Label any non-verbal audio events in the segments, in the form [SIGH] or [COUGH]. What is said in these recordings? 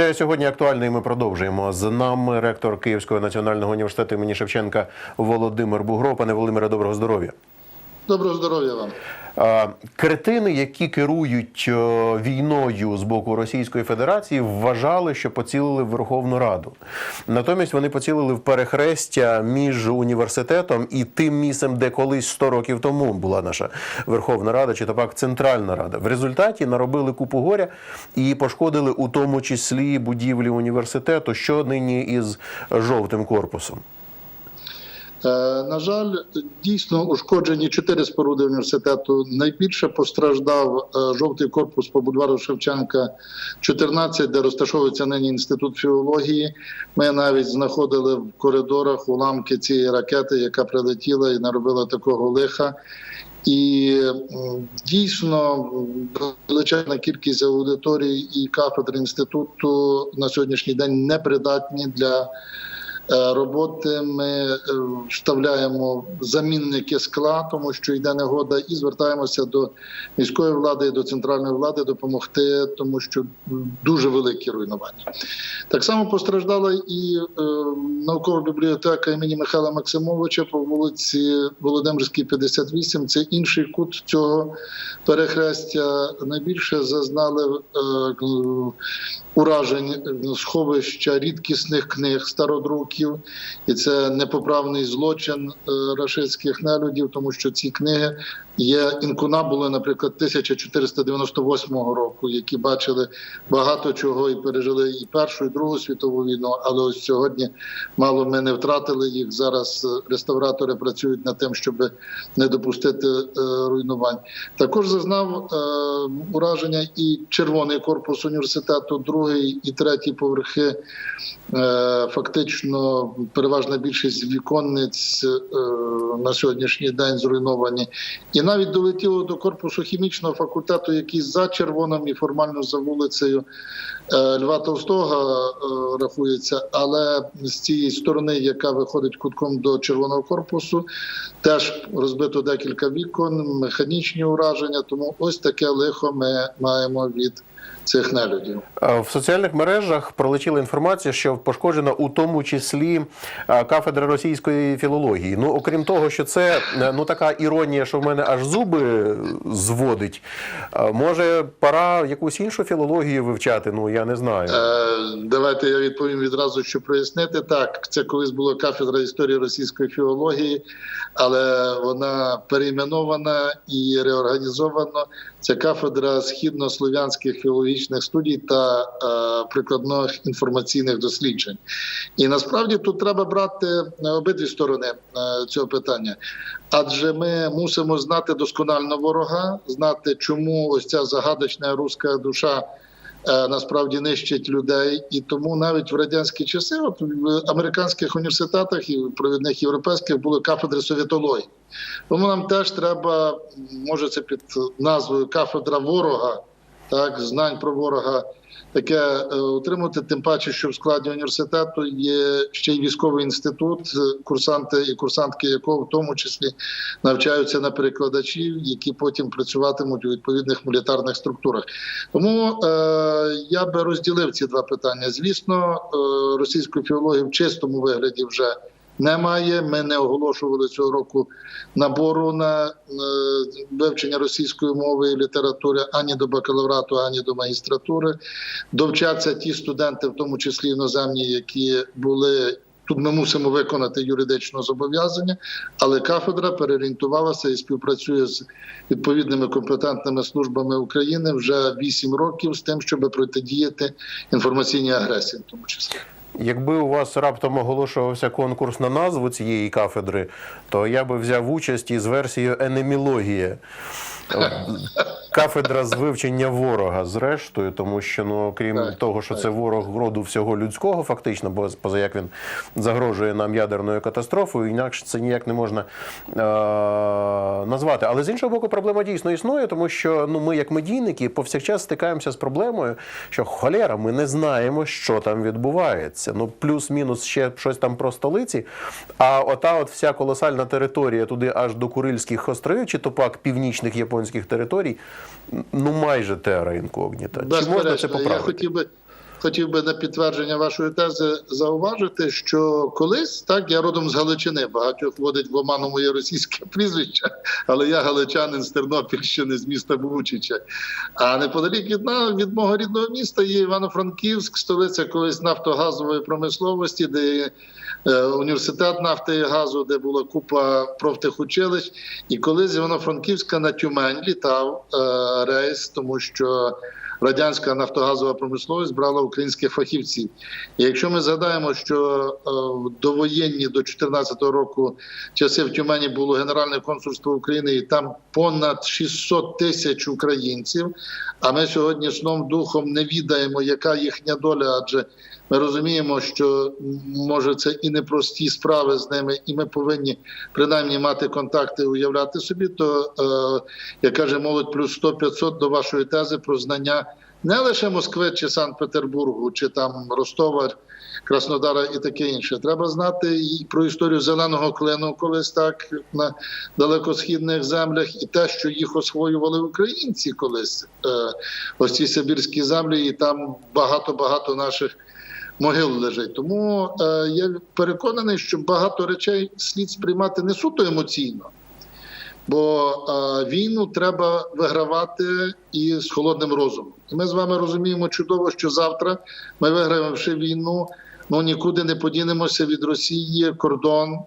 Це сьогодні актуально, і ми продовжуємо. З нами ректор Київського національного університету імені Шевченка Володимир Бугро. Пане Володимире, доброго здоров'я. Доброго здоров'я вам. Кретини, які керують війною з боку Російської Федерації, вважали, що поцілили в Верховну Раду. Натомість вони поцілили в перехрестя між університетом і тим місцем, де колись 100 років тому була наша Верховна Рада, чи то пак Центральна Рада. В результаті наробили купу горя і пошкодили у тому числі будівлі університету, що нині із жовтим корпусом. Е, на жаль, дійсно ушкоджені чотири споруди університету. Найбільше постраждав е, жовтий корпус по бульвару Шевченка, 14, де розташовується нині інститут філології. Ми навіть знаходили в коридорах уламки цієї ракети, яка прилетіла і наробила такого лиха. І дійсно величезна кількість аудиторій і кафедр інституту на сьогоднішній день непридатні для роботи. Ми е, вставляємо замінники скла, тому що йде негода, і звертаємося до міської влади до центральної влади допомогти, тому що дуже великі руйнування. Так само постраждала і е, наукова бібліотека імені Михайла Максимовича по вулиці Володимирській, 58. Це інший кут цього перехрестя. Найбільше зазнали е, уражень е, сховища рідкісних книг стародруків, і це непоправний злочин е, рашистських нелюдів, тому що ці книги є інкунабули, наприклад, 1498 року, які бачили багато чого і пережили і Першу, і Другу світову війну. Але ось сьогодні мало ми не втратили їх. Зараз е, реставратори працюють над тим, щоб не допустити е, руйнувань. Також зазнав ураження і червоний корпус університету, другий і третій поверхи. Фактично, переважна більшість віконниць е, на сьогоднішній день зруйновані, і навіть долетіло до корпусу хімічного факультету, який за червоним і формально за вулицею е, Льва Толстого е, рахується, але з цієї сторони, яка виходить кутком до червоного корпусу, теж розбито декілька вікон, механічні ураження. Тому ось таке лихо ми маємо від цих нелюдів. Е, В соціальних мережах пролетіла інформація, що пошкоджена у тому числі е, кафедра російської філології. Ну, окрім того, що це е, ну така іронія, що в мене аж зуби зводить. Може, пора якусь іншу філологію вивчати? Ну я не знаю. Е, Давайте я відповім відразу, щоб прояснити. Так, це колись була кафедра історії російської філології, але вона перейменована і реорганізована. Це кафедра східнослов'янських філологічних студій та е, прикладних інформаційних досліджень. І насправді тут треба брати е, обидві сторони е, цього питання. Адже ми мусимо знати досконально ворога, знати, чому ось ця загадочна руська душа насправді нищить людей, і тому навіть в радянські часи, от в американських університетах і в провідних європейських були кафедри совєтології. Тому нам теж треба, може, це під назвою кафедра ворога, так знань про ворога. Таке е, утримувати, тим паче, що в складі університету є ще й військовий інститут, е, курсанти і курсантки якого в тому числі навчаються на перекладачів, які потім працюватимуть у відповідних мілітарних структурах. Тому е, я би розділив ці два питання. Звісно, е, російської філології в чистому вигляді вже немає. Ми не оголошували цього року набору на е, вивчення російської мови і літератури ані до бакалаврату, ані до магістратури. Довчаться ті студенти, в тому числі іноземні, які були. Тут ми мусимо виконати юридичне зобов'язання, але кафедра переорієнтувалася і співпрацює з відповідними компетентними службами України вже 8 років з тим, щоб протидіяти інформаційній агресії, в тому числі. Якби у вас раптом оголошувався конкурс на назву цієї кафедри, то я би взяв участь із версією енемілогія. [LAUGHS] Кафедра з вивчення ворога, зрештою, тому що ну крім Так, того, що так. це ворог роду всього людського, фактично, бо поза як він загрожує нам ядерною катастрофою, інакше це ніяк не можна е- назвати. Але з іншого боку, проблема дійсно існує, тому що ну ми, як медійники, повсякчас стикаємося з проблемою, що холера, ми не знаємо, що там відбувається. Ну, плюс-мінус ще щось там про столиці. А ота от вся колосальна територія туди аж до Курильських островів, чи то пак північних японських територій, ну майже теара інкогніта. Чи можна це поправити? я хотів би. Хотів би на підтвердження вашої тези зауважити, що колись так я родом з Галичини. Багатьох вводить в оману моє російське прізвище, але я галичанин з Тернопільщини, з міста Бучича. А неподалік від від мого рідного міста є Івано-Франківськ, столиця колись нафтогазової промисловості, де є е, університет нафти і газу, де була купа профтехучилищ. І коли з Івано-Франківська на Тюмень літав е, рейс, тому що радянська нафтогазова промисловість брала українських фахівців. І якщо ми згадаємо, що е, в довоєнні до 2014 року часи в Тюмені було Генеральне консульство України, і там понад 600 тисяч українців. А ми сьогодні сном духом не відаємо, яка їхня доля, адже ми розуміємо, що може це і непрості справи з ними, і ми повинні принаймні мати контакти, уявляти собі. То е, як каже молодь, плюс 100-500 до вашої тези про знання не лише Москви чи Санкт-Петербургу, чи там Ростова, Краснодара і таке інше. Треба знати і про історію зеленого клину, колись так на далекосхідних землях, і те, що їх освоювали українці колись. Е, ось ці сибірські землі, і там багато багато наших могил лежить. Тому е, я переконаний, що багато речей слід сприймати не суто емоційно. Бо е, війну треба вигравати і з холодним розумом. І ми з вами розуміємо чудово, що завтра ми виграємши війну, ну нікуди не подінемося від Росії, кордон,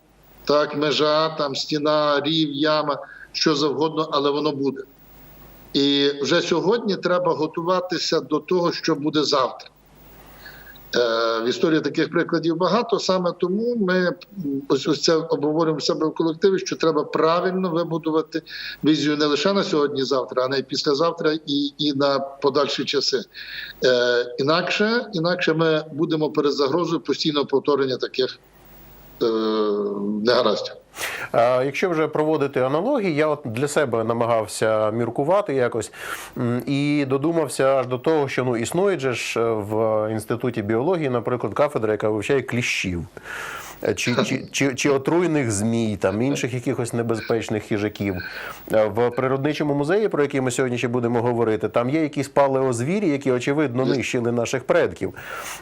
так, межа, там стіна, рів, яма, що завгодно, але воно буде. І вже сьогодні треба готуватися до того, що буде завтра. Е, В історії таких прикладів багато. Саме тому ми ось ось це обговорюємо себе в колективі, що треба правильно вибудувати візію не лише на сьогодні, завтра, а й післязавтра і, і на подальші часи. Е, інакше, інакше ми будемо перед загрозою постійного повторення таких е, негараздів. А Якщо вже проводити аналогії, я от для себе намагався міркувати якось і додумався аж до того, що ну існує ж е, в інституті біології, наприклад, кафедра, яка вивчає кліщів. Е, Чи, [LAUGHS] чи, чи, чи отруйних змій, там інших якихось небезпечних хижаків. Е, В природничому музеї, про який ми сьогодні ще будемо говорити, там є якісь палеозвірі, які очевидно нищили наших предків.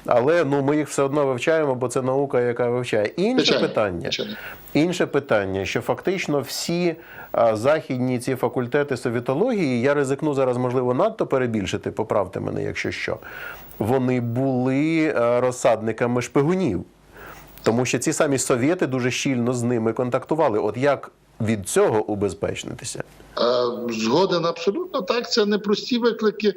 Але ну ми їх все одно вивчаємо, бо це наука, яка вивчає. Інше питання. Інше питання, що фактично всі західні ці факультети совітології, я ризикну зараз, можливо, надто перебільшити, поправте мене, якщо що, вони були розсадниками шпигунів. Тому що ці самі совєти дуже щільно з ними контактували. От як від цього убезпечнитися? Е, Згоден абсолютно так. Це не прості виклики.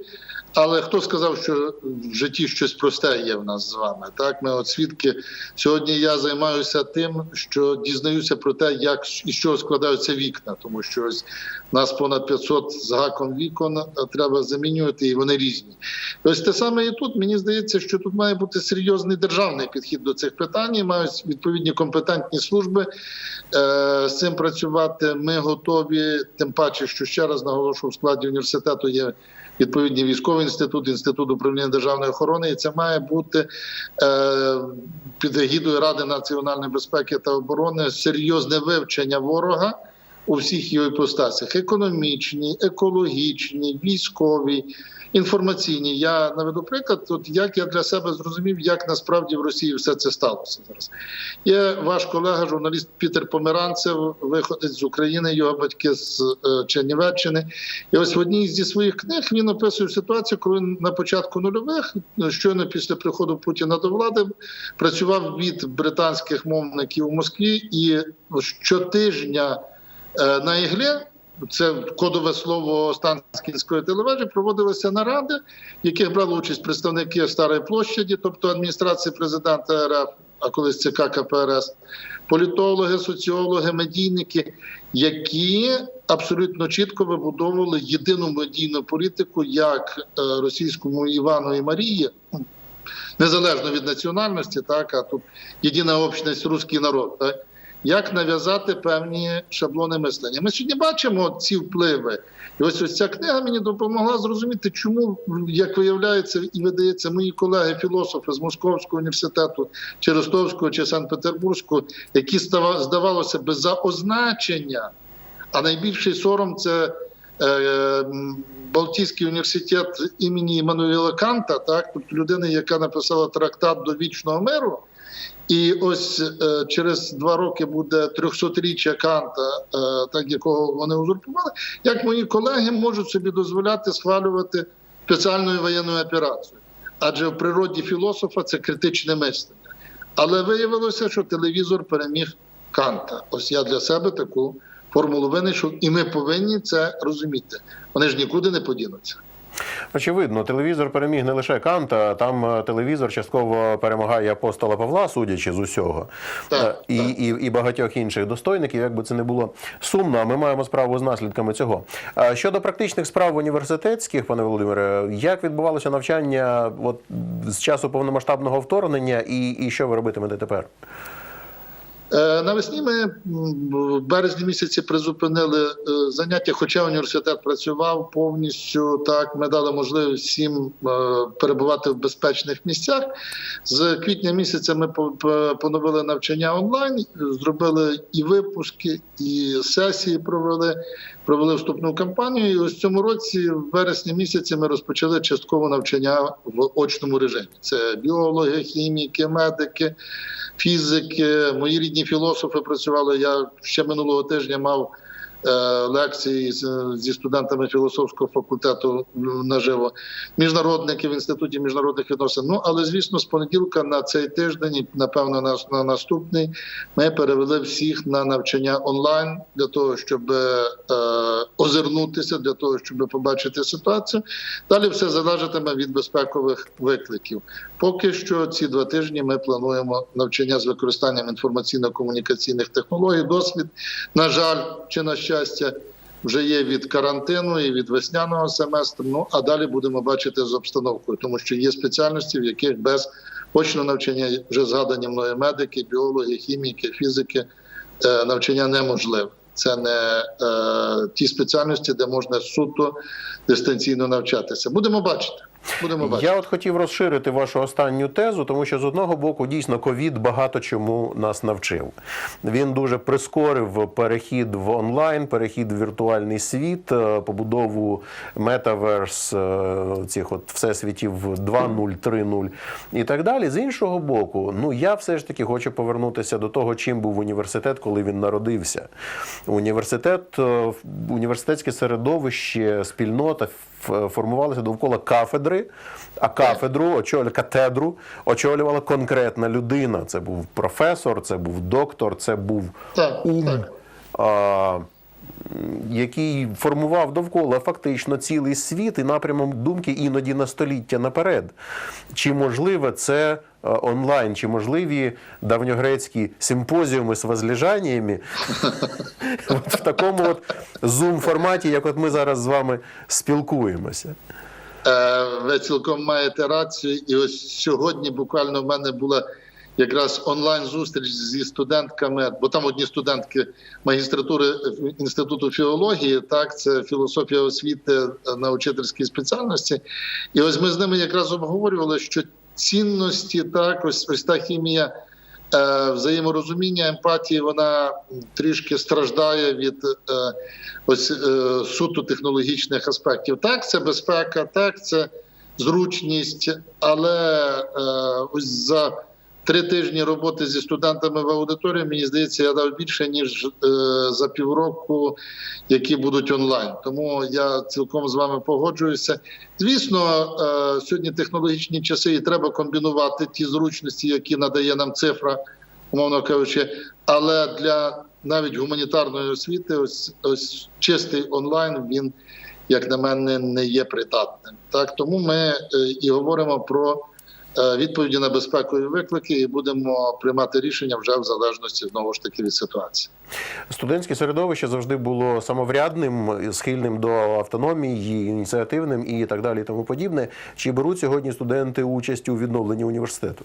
Але хто сказав, що в житті щось просте є в нас з вами? Так, ми от свідки сьогодні. Я займаюся тим, що дізнаюся про те, як і чого складаються вікна, тому що ось нас понад 500 з гаком вікон треба замінювати, і вони різні. Ось те саме і тут. Мені здається, що тут має бути серйозний державний підхід до цих питань. Мають відповідні компетентні служби е, з цим працювати. Ми готові, тим паче, що ще раз наголошую, в складі університету є відповідні військовий інститут, інститут управління державної охорони, і це має бути е, під егідою Ради національної безпеки та оборони серйозне вивчення ворога у всіх його іпостасях: економічні, екологічні, військові. Інформаційні, я наведу приклад, от як я для себе зрозумів, як насправді в Росії все це сталося зараз. Є ваш колега, журналіст Пітер Померанцев, виходить з України, його батьки з е, Чернівеччини. І ось в одній зі своїх книг він описує ситуацію, коли на початку нульових, ну, щойно після приходу Путіна до влади, працював від британських мовників у Москві, і щотижня на іглі. Це кодове слово Останкінської телевежі. Проводилися наради, в яких брали участь представники Старої площаді, тобто адміністрації президента РФ, а колись ЦК КПРС, політологи, соціологи, медійники, які абсолютно чітко вибудовували єдину медійну політику, як е, російському Івану і Марії, незалежно від національності, так а тут єдина общність русський народ. Так? Як нав'язати певні шаблони мислення? Ми сьогодні бачимо ці впливи, і ось ось ця книга мені допомогла зрозуміти, чому, як виявляється, і видається, мої колеги, філософи з Московського університету, чи Ростовського, чи Санкт-Петербурзького, які става- здавалося би за означення, а найбільший сором це е, Балтійський університет імені Іммануїла Канта, так, тобто людини, яка написала трактат до вічного миру. І ось е, через два роки буде 300-річчя Канта, е, так якого вони узурпували. Як мої колеги можуть собі дозволяти схвалювати спеціальну воєнну операцію? Адже в природі філософа це критичне мислення. Але виявилося, що телевізор переміг Канта. Ось я для себе таку формулу винайшов, і ми повинні це розуміти. Вони ж нікуди не подінуться. Очевидно, телевізор переміг не лише Канта, там е, телевізор частково перемагає апостола Павла, судячи з усього, Так, Е, і, так. І, і багатьох інших достойників, як би це не було сумно. а Ми маємо справу з наслідками цього. Щодо практичних справ університетських, пане Володимире, як відбувалося навчання от, з часу повномасштабного вторгнення, і, і що ви робитимете тепер? Е, Навесні ми в березні місяці призупинили е, заняття, хоча університет працював повністю. Так ми дали можливість всім е, перебувати в безпечних місцях. З квітня місяця ми по- по- поновили навчання онлайн, зробили і випуски, і сесії провели. Провели вступну кампанію. І ось цьому році, в вересні місяці, ми розпочали часткове навчання в очному режимі. Це біологи, хіміки, медики фізики, мої рідні філософи працювали. Я ще минулого тижня мав лекції зі студентами філософського факультету наживо, міжнародники в інституті міжнародних відносин. Ну але звісно, з понеділка на цей тиждень, і напевно, на, на наступний, ми перевели всіх на навчання онлайн для того, щоб е, озирнутися, для того, щоб побачити ситуацію. Далі все залежатиме від безпекових викликів. Поки що ці два тижні ми плануємо навчання з використанням інформаційно-комунікаційних технологій. Досвід, на жаль, чи на щастя, вже є від карантину і від весняного семестру. Ну а далі будемо бачити з обстановкою, тому що є спеціальності, в яких без очного навчання вже згадані мною медики, біологи, хіміки, фізики е, навчання неможливе. Це не е, ті спеціальності, де можна суто дистанційно навчатися. Будемо бачити. Будемо бачити. Я от хотів розширити вашу останню тезу, тому що з одного боку дійсно ковід багато чому нас навчив. Він дуже прискорив перехід в онлайн, перехід в віртуальний світ, е, побудову метаверс цих от всесвітів 2.0, 3.0 і так далі. З іншого боку, ну я все ж таки хочу повернутися до того, чим був університет, коли він народився. Університет, е, університетське середовище, спільнота формувалися довкола кафедри, а кафедру очолю катедру очолювала конкретна людина. Це був професор, це був доктор, це був Так, ум. так. А, який формував довкола фактично цілий світ і напрямом думки іноді на століття наперед. Чи можливе це е, онлайн, чи можливі давньогрецькі симпозіуми з возлежаннями [LAUGHS] от в такому от зум-форматі, як от ми зараз з вами спілкуємося? Е, Ви цілком маєте рацію. І ось сьогодні буквально в мене була якраз онлайн зустріч зі студентками, бо там одні студентки магістратури інституту філології, так це філософія освіти на учительській спеціальності. І ось ми з ними якраз обговорювали, що цінності, так, ось ось та хімія. Е, Взаєморозуміння, емпатії, вона трішки страждає від е, ось е, суто технологічних аспектів. Так, це безпека, так, це зручність, але ось за три тижні роботи зі студентами в аудиторії, мені здається, я дав більше ніж е, за півроку, які будуть онлайн. Тому я цілком з вами погоджуюся. Звісно, е, сьогодні технологічні часи, і треба комбінувати ті зручності, які надає нам цифра, умовно кажучи, але для навіть гуманітарної освіти, ось ось чистий онлайн він, як на мене, не є придатним. Так тому ми е, і говоримо про відповіді на безпекові виклики, і будемо приймати рішення вже в залежності знову ж таки від ситуації. Студентське середовище завжди було самоврядним, схильним до автономії, ініціативним і так далі, і тому подібне. Чи беруть сьогодні студенти участь у відновленні університету?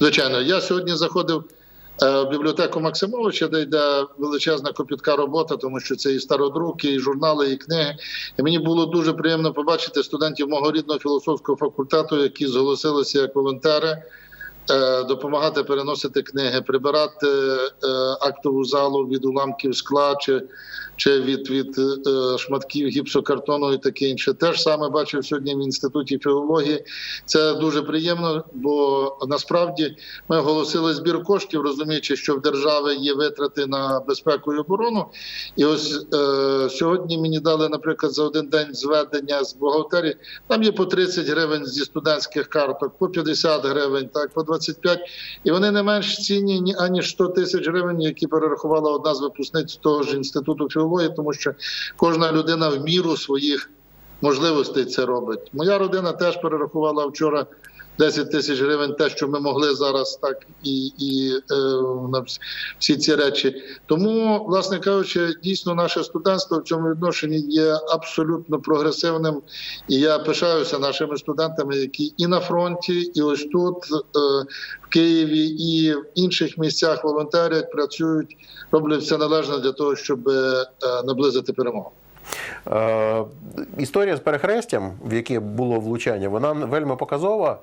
Звичайно, я сьогодні заходив е, в бібліотеку Максимовича, де йде величезна копітка робота, тому що це і стародруки, і журнали, і книги. І мені було дуже приємно побачити студентів мого рідного філософського факультету, які зголосилися як волонтери. Е, допомагати переносити книги, прибирати е, актову залу від уламків скла чи, чи від, від е, шматків гіпсокартону і таке інше. Те ж саме бачив сьогодні в інституті філології. Це дуже приємно, бо насправді ми оголосили збір коштів, розуміючи, що в держави є витрати на безпеку і оборону. І ось е, сьогодні мені дали, наприклад, за один день зведення з бухгалтерії. Там є по 30 гривень зі студентських карток, по 50 гривень, так по 25. І вони не менш цінні аніж 100 тисяч гривень, які перерахувала одна з випускниць того ж інституту філології, тому що кожна людина в міру своїх можливостей це робить. Моя родина теж перерахувала вчора 10 тисяч гривень, те, що ми могли зараз, так і, і е, на вс- всі ці речі. Тому, власне кажучи, дійсно наше студентство в цьому відношенні є абсолютно прогресивним. І я пишаюся нашими студентами, які і на фронті, і ось тут е, в Києві, і в інших місцях волонтерять, працюють, роблять все належне для того, щоб е, наблизити перемогу. Історія з перехрестям, в яке було влучання, вона вельми показова,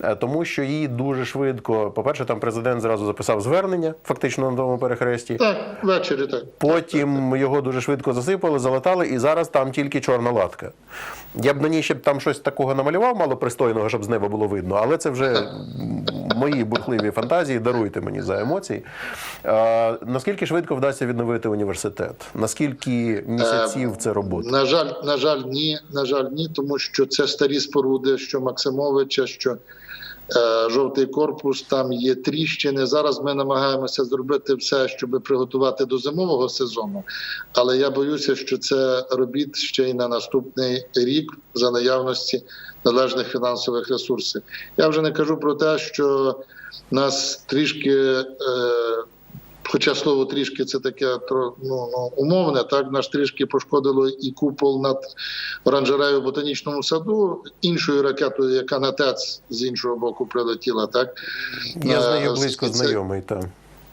е, тому що її дуже швидко. По-перше, там президент зразу записав звернення, фактично на тому перехресті. Так, ввечері так. Потім його дуже швидко засипали, залатали, і зараз там тільки чорна латка. Я б на ній ще б там щось такого намалював, мало пристойного, щоб з неба було видно, але це вже мої бурхливі фантазії. Даруйте мені за емоції. Е, наскільки швидко вдасться відновити університет? Наскільки місяців це робота? На жаль, на жаль, ні, на жаль, ні, тому що це старі споруди, що Максимовича, що е, жовтий корпус, там є тріщини. Зараз ми намагаємося зробити все, щоб приготувати до зимового сезону. Але я боюся, що це робіт ще й на наступний рік за наявності належних фінансових ресурсів. Я вже не кажу про те, що нас трішки. Е, Хоча слово трішки це таке ну, ну, умовне, так наш трішки пошкодило і купол над оранжерею в ботанічному саду, іншою ракетою, яка на ТЕЦ з іншого боку прилетіла. Так Я з Е, нею близько це- знайомий. там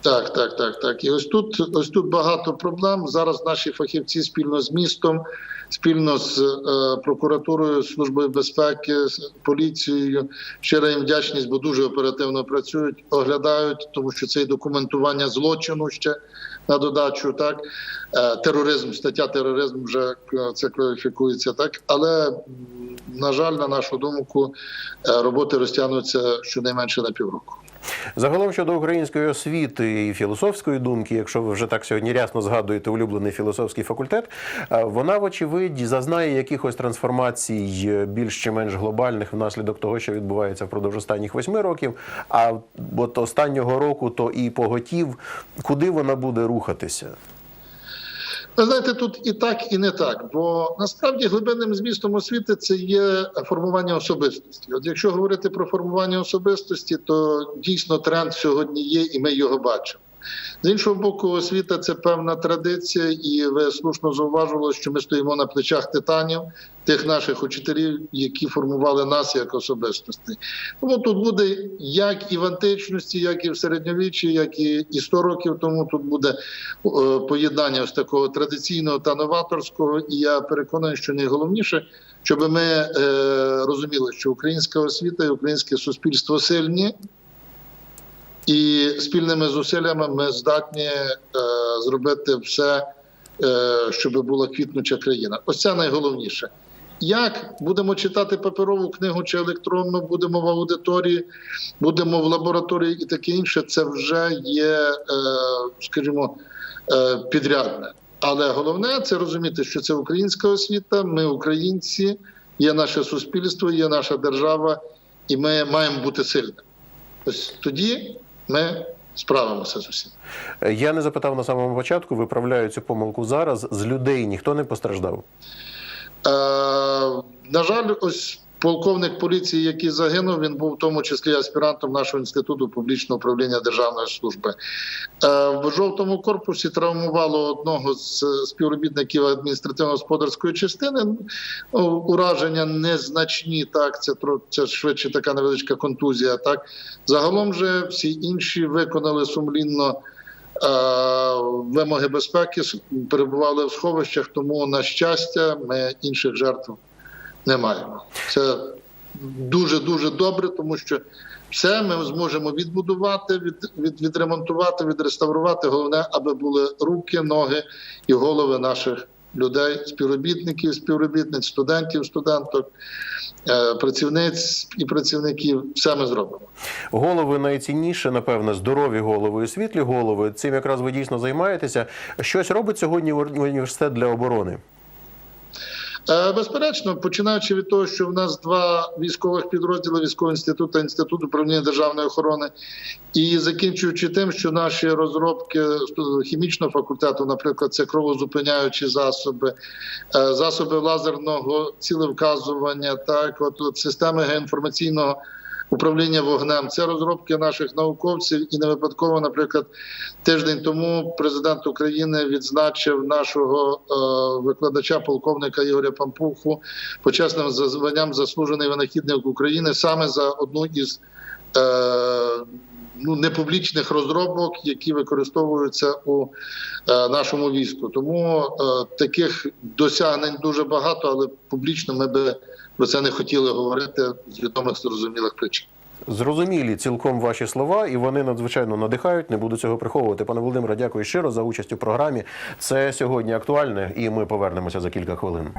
так, так, так, так. І ось тут, ось тут багато проблем. Зараз наші фахівці спільно з містом, спільно з е, прокуратурою, службою безпеки, поліцією. Щира їм вдячність, бо дуже оперативно працюють, оглядають, тому що це і документування злочину ще на додачу. Так Е, тероризм, стаття тероризм вже е, це кваліфікується так. Але на жаль, на нашу думку, роботи розтягнуться щонайменше на півроку. Загалом щодо української освіти і філософської думки, якщо ви вже так сьогодні рясно згадуєте улюблений філософський факультет, е, вона, вочевидь, зазнає якихось трансформацій е, більш чи менш глобальних внаслідок того, що відбувається впродовж останніх восьми років. А от останнього року то і поготів, куди вона буде рухатися. Ви знаєте, тут і так, і не так. Бо насправді глибинним змістом освіти це є формування особистості. От якщо говорити про формування особистості, то дійсно тренд сьогодні є, і ми його бачимо. З іншого боку, освіта це певна традиція, і ви слушно зауважували, що ми стоїмо на плечах титанів, тих наших учителів, які формували нас як особистості. Тому тут буде як і в античності, як і в середньовіччі, як і, і 100 років тому тут буде е, поєднання ось такого традиційного та новаторського. І я переконаний, що найголовніше, щоб ми е, розуміли, що українська освіта і українське суспільство сильні. І спільними зусиллями ми здатні е, зробити все, е, щоб була квітнуча країна. Ось це найголовніше. Як будемо читати паперову книгу чи електронну, будемо в аудиторії, будемо в лабораторії і таке інше, це вже є, е, скажімо, е, підрядне. Але головне це розуміти, що це українська освіта, ми українці, є наше суспільство, є наша держава, і ми маємо бути сильними. Ось тоді ми справимося з усім. Я не запитав на самому початку, виправляю цю помилку зараз. З людей ніхто не постраждав. Е, на жаль, ось полковник поліції, який загинув, він був в тому числі аспірантом нашого інституту публічного управління державної служби. Е, в жовтому корпусі травмувало одного з співробітників адміністративно-господарської частини. Ну, Ураження незначні, так це це швидше така невеличка контузія. Так загалом же всі інші виконали сумлінно. е, Вимоги безпеки перебували в сховищах, тому на щастя, ми інших жертв не маємо. Це дуже дуже добре, тому що все ми зможемо відбудувати, від, від, відремонтувати, відреставрувати. Головне, аби були руки, ноги і голови наших людей, співробітників, співробітниць, студентів, студенток, е, працівниць і працівників. Все ми зробимо. Голови найцінніше, напевне, здорові голови і світлі голови. Цим якраз ви дійсно займаєтеся. Щось робить сьогодні університет для оборони. Е, Безперечно, починаючи від того, що в нас два військових підрозділи військовий інститут та інститут управління державної охорони, і закінчуючи тим, що наші розробки хімічного факультету, наприклад, це кровозупиняючі засоби, е, засоби лазерного цілевказування, так от, от системи геоінформаційного. Управління вогнем. Це розробки наших науковців, і не випадково, наприклад, тиждень тому президент України відзначив нашого е, викладача, полковника Ігоря Пампуху, почесним званням заслужений винахідник України саме за одну із е, ну, непублічних розробок, які використовуються у е, нашому війську. Тому е, таких досягнень дуже багато, але публічно ми би про це не хотіли говорити з відомих зрозумілих причин. Зрозумілі цілком ваші слова, і вони надзвичайно надихають. Не буду цього приховувати. Пане Володимире, дякую щиро за участь у програмі. Це сьогодні актуальне, і ми повернемося за кілька хвилин.